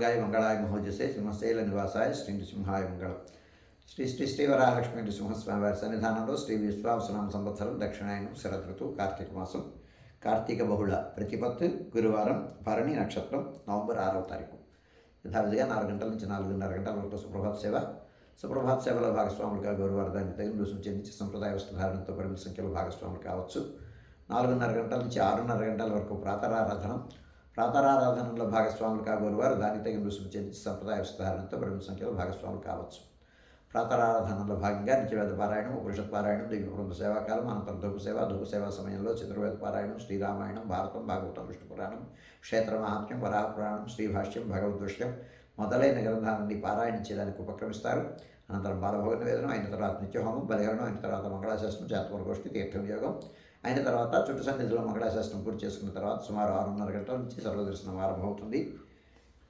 శ్రీమన్నాగాయ మంగళాయ మహోజసే సింహశైల నివాసాయ శ్రీ నృసింహాయ మంగళం శ్రీ శ్రీ శ్రీ వరాలక్ష్మి నృసింహస్వామి వారి సన్నిధానంలో శ్రీ విశ్వావసనామ సంవత్సరం దక్షిణాయనం శరదృతు కార్తీక మాసం కార్తీక బహుళ ప్రతిపత్తు గురువారం భరణి నక్షత్రం నవంబర్ ఆరవ తారీఖు యథావిధిగా నాలుగు గంటల నుంచి నాలుగున్నర గంటల వరకు సుప్రభాత సేవ సుప్రభాత సేవలో భాగస్వాములుగా గురువారం దాన్ని తగిన రుసుము చెందించి సంప్రదాయ వస్త్రధారణతో పరిమిత సంఖ్యలో భాగస్వాములు కావచ్చు నాలుగున్నర గంటల నుంచి ఆరున్నర గంటల వరకు ప్రాతరారాధనం ప్రాతరారాధనలో భాగస్వాములు కాగోరువారు దానికి తగిన రుసుము చెల్లించి సంప్రదాయ వస్త్రధారణతో బ్రహ్మ సంఖ్యలో భాగస్వాములు కావచ్చు. ప్రాతరారాధనలో భాగంగా నిత్యవేద పారాయణం ఉపనిషత్ పారాయణం దివ్యబృంద సేవాకాలం అనంతరం ధూప సేవ ధూప సేవా సమయంలో చతుర్వేద పారాయణం శ్రీరామాయణం భారతం భాగవతం విష్ణు పురాణం క్షేత్ర మహాత్మ్యం వరాహ పురాణం శ్రీభాష్యం భగవద్విషయం మొదలైన గ్రంథాలన్నీ పారాయణం చేయడానికి ఉపక్రమిస్తారు. అనంతరం బాలభోగ నివేదనం అయిన తర్వాత నిత్యహోమం బలిహరణం అయిన తర్వాత మంగళాశాస్త్రం జాతవర గోష్ఠి తీర్థం యోగం అయిన తర్వాత చుట్టు సన్నిధిలో మంగళాశాస్త్రం పూర్తి చేసుకున్న తర్వాత సుమారు ఆరున్నర గంటల నుంచి సర్వదర్శనం ఆరంభమవుతుంది.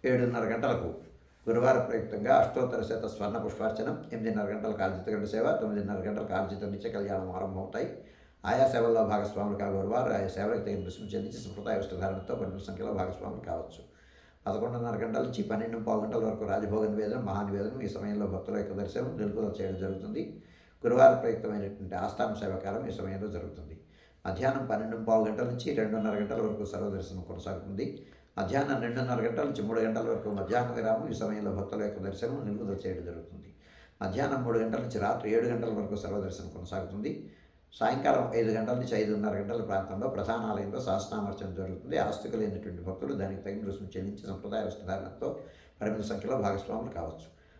ఏడున్నర గంటలకు గురువార ప్రయుక్తంగా అష్టోత్తర శత స్వర్ణ పుష్పార్చనం ఎనిమిదిన్నర గంటలకు ఆర్జిత గంట సేవ తొమ్మిదిన్నర గంటల ఆర్జిత నిత్య కళ్యాణం ఆరంభమవుతాయి. ఆయా సేవల్లో భాగస్వాములు కా ఆయా సేవలకు తగిన రుసుము చెందించి సంప్రదాయ వస్త్రధారణతో పరిమిత సంఖ్యలో భాగస్వాములు కావచ్చు. పదకొండున్నర గంటల నుంచి పన్నెండు పావు గంటల వరకు రాజభోగ నివేదనం మహానివేదనం ఈ సమయంలో భక్తుల యొక్క దర్శనం నిలుపుదల చేయడం జరుగుతుంది. గురువార ప్రయుక్తమైనటువంటి ఆస్థాన సేవకాలం ఈ సమయంలో జరుగుతుంది. మధ్యాహ్నం పన్నెండు పావు గంటల నుంచి రెండున్నర గంటల వరకు సర్వదర్శనం కొనసాగుతుంది. మధ్యాహ్నం రెండున్నర గంటల నుంచి మూడు గంటల వరకు మధ్యాహ్న విరామం ఈ సమయంలో భక్తుల యొక్క దర్శనం నిలుపుదల చేయడం జరుగుతుంది. మధ్యాహ్నం మూడు గంటల నుంచి రాత్రి ఏడు గంటల వరకు సర్వదర్శనం కొనసాగుతుంది. సాయంకాలం ఐదు గంటల నుంచి ఐదున్నర గంటల ప్రాంతంలో ప్రధాన ఆలయంలో సహస్నామర్చన జరుగుతుంది ఆస్తికులైనటువంటి భక్తులు దానికి తగిన రుసుము చెల్లించి సంప్రదాయ వస్త్రధారణతో పరిమిత సంఖ్యలో భాగస్వాములు కావచ్చు.